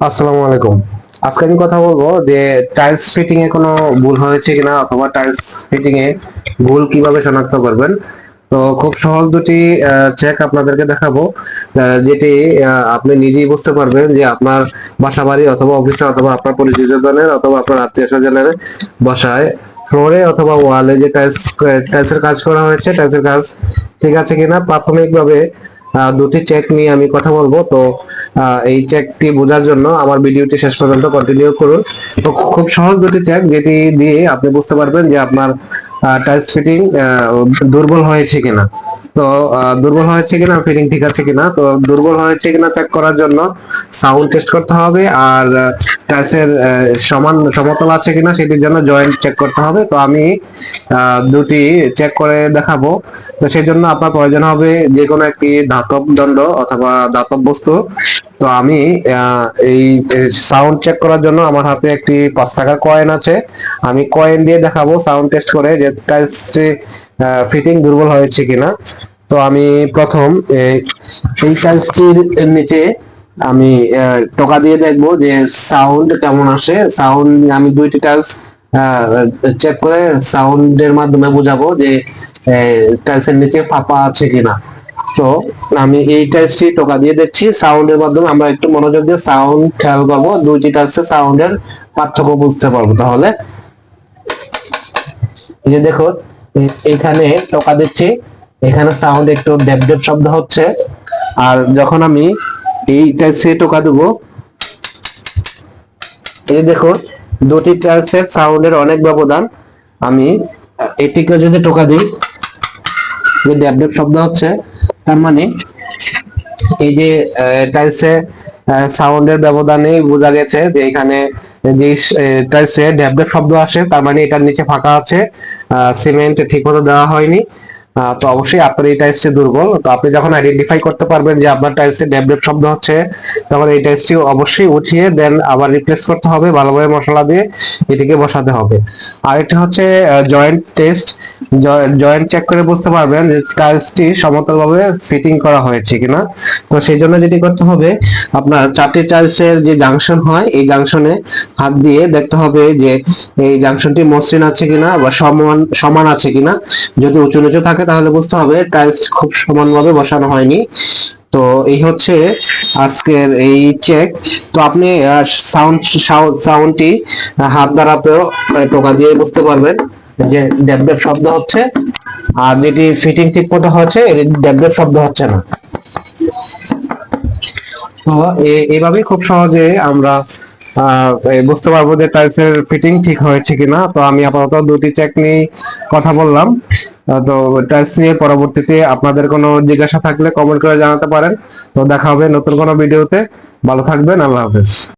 আসসালামু আলাইকুম। আজকে আমি কথা বলব যে টাইলস ফিটিং এ কোনো ভুল হয়েছে কিনা অথবা টাইলস ফিটিং এ ভুল কীভাবে শনাক্ত করবেন। তো খুব সহজ দুটি চেক আপনাদেরকে দেখাবো। যেটি আপনি নিজেই বুঝতে পারবেন যে আপনার বাসা বাড়ি অথবা অফিসে অথবা আপনার পরিচিতজনের অথবা আপনার আত্মীয় স্বজনের বাসায় ফ্লোরে অথবা ওয়ালে যে টাইলস টাইলসের কাজ করা হয়েছে টাইলসের কাজ ঠিক আছে কিনা প্রাথমিকভাবে দুটি চেক নিয়ে আমি কথা বলব। তো এই চেকটি বোঝার জন্য আমার ভিডিওটি শেষ পর্যন্ত কন্টিনিউ করুন। তো, খুব সহজ দুটি চেক যেটি দিয়ে আপনি বুঝতে পারবেন যে আপনার টাইলস ফিটিং দুর্বল হয়েছে কিনা? তো দুর্বল হয়েছে কিনা? ফিটিং ঠিক আছে কিনা? তো, দুর্বল হয়েছে কিনা চেক করার জন্য সাউন্ড টেস্ট করতে হবে আর টাইলসের সমান, সমতল আছে কিনা সেটির জন্য জয়েন্ট চেক করতে হবে। তো আমি দুটি চেক করে দেখাবো। তো সেই জন্য আপনার প্রয়োজন হবে যে কোনো একটি ধাতব দণ্ড অথবা ধাতব বস্তু। তো আমি এই সাউন্ড চেক করার জন্য আমার হাতে একটি পাঁচ টাকার কয়েন আছে। আমি কয়েন দিয়ে দেখাবো সাউন্ড টেস্ট করে যে টাইলসটি ফিটিং দুর্বল হয়েছে কিনা। তো আমি প্রথম, এই টাইলসটির নিচে আমি টোকা দিয়ে দেখব যে সাউন্ড কেমন আসে। সাউন্ড আমি দুইটি টাইলস চেক করে সাউন্ডের মাধ্যমে বোঝাবো যে টাইলসের নিচে ফাঁপা আছে কিনা। তো আমি এই টাইলসটি টোকা দিয়ে দেখছি সাউন্ডের মাধ্যমে আমরা একটু মনোযোগ দিয়ে সাউন্ড খেয়াল করব। দুইটি টাইলসের সাউন্ডের পার্থক্য বুঝতে পারব তাহলে। এই যে দেখো এখানে টোকা দিচ্ছি, এখানে সাউন্ড একটু ডেপ ডেপ শব্দ হচ্ছে। আর যখন আমি এই টাইলসে টোকা দেবো, এই দেখো দুটি টাইলসের সাউন্ডের অনেক ব্যবধান। আমি এটিকে যদি টোকা দিই যে ড্যাব ড্যাব শব্দ হচ্ছে তার মানে এই যে এটা টাইলসে সাউন্ডের ব্যবধানে বোঝা গেছে যে এখানে যে টাইলসে ড্যাব শব্দ আসে, তার মানে এটার নিচে ফাঁকা আছে সিমেন্ট ঠিক মতো দেওয়া হয়নি। তো অবশ্যই আপনার এই টাইলসটি দুর্বল। তো আপনি যখন আইডেন্টিফাই করতে পারবেন যে আপনার টাইলসটি ড্যাব ড্যাব শব্দ হচ্ছে, তখন এই টাইলসটি অবশ্যই উঠিয়ে দেন আবার রিপ্লেস করতে হবে, ভালোভাবে মশলা দিয়ে এটিকে বসাতে হবে। আর এটি হচ্ছে জয়েন্ট টেস্ট জয়েন্ট চেক করে বুঝতে পারবেন যে টাইলসটি সমতলভাবে ফিটিং করা হয়েছে কিনা। তো সেই জন্য যেটি করতে হবে, আপনার চারটি টাইলসের যে জাংশন হয়, এই জাংশনে হাত দিয়ে দেখতে হবে যে এই জাংশনটি মসৃণ আছে কিনা বা সমান সমান আছে কিনা। যদি উঁচু নিচু থাকে তাহলে বুঝতে হবে টাইলস খুব সমানভাবে বসানো হয়নি। তো এই হচ্ছে আজকের এই চেক তো আপনি সাউন্ড সাউন্ডটি হাত দ্বারাতেও টোকা দিয়ে বুঝতে পারবেন যে ড্যাব শব্দ হচ্ছে। আর যেটি ফিটিং ঠিক মতো হচ্ছে, এটি ড্যাব শব্দ হচ্ছে না। তো এভাবে খুব সহজে আমরা বুঝতে পারব যে টাইলসের ফিটিং ঠিক হয়েছে কিনা। তো আমি আপাতত দুটি চেক নিয়ে কথা বললাম। তো টাইলস নিয়ে পরবর্তীতে আপনাদের কোনো জিজ্ঞাসা থাকলে কমেন্ট করে জানাতে পারেন। তো দেখা হবে নতুন কোনো ভিডিওতে ভালো থাকবেন, আল্লাহ হাফেজ।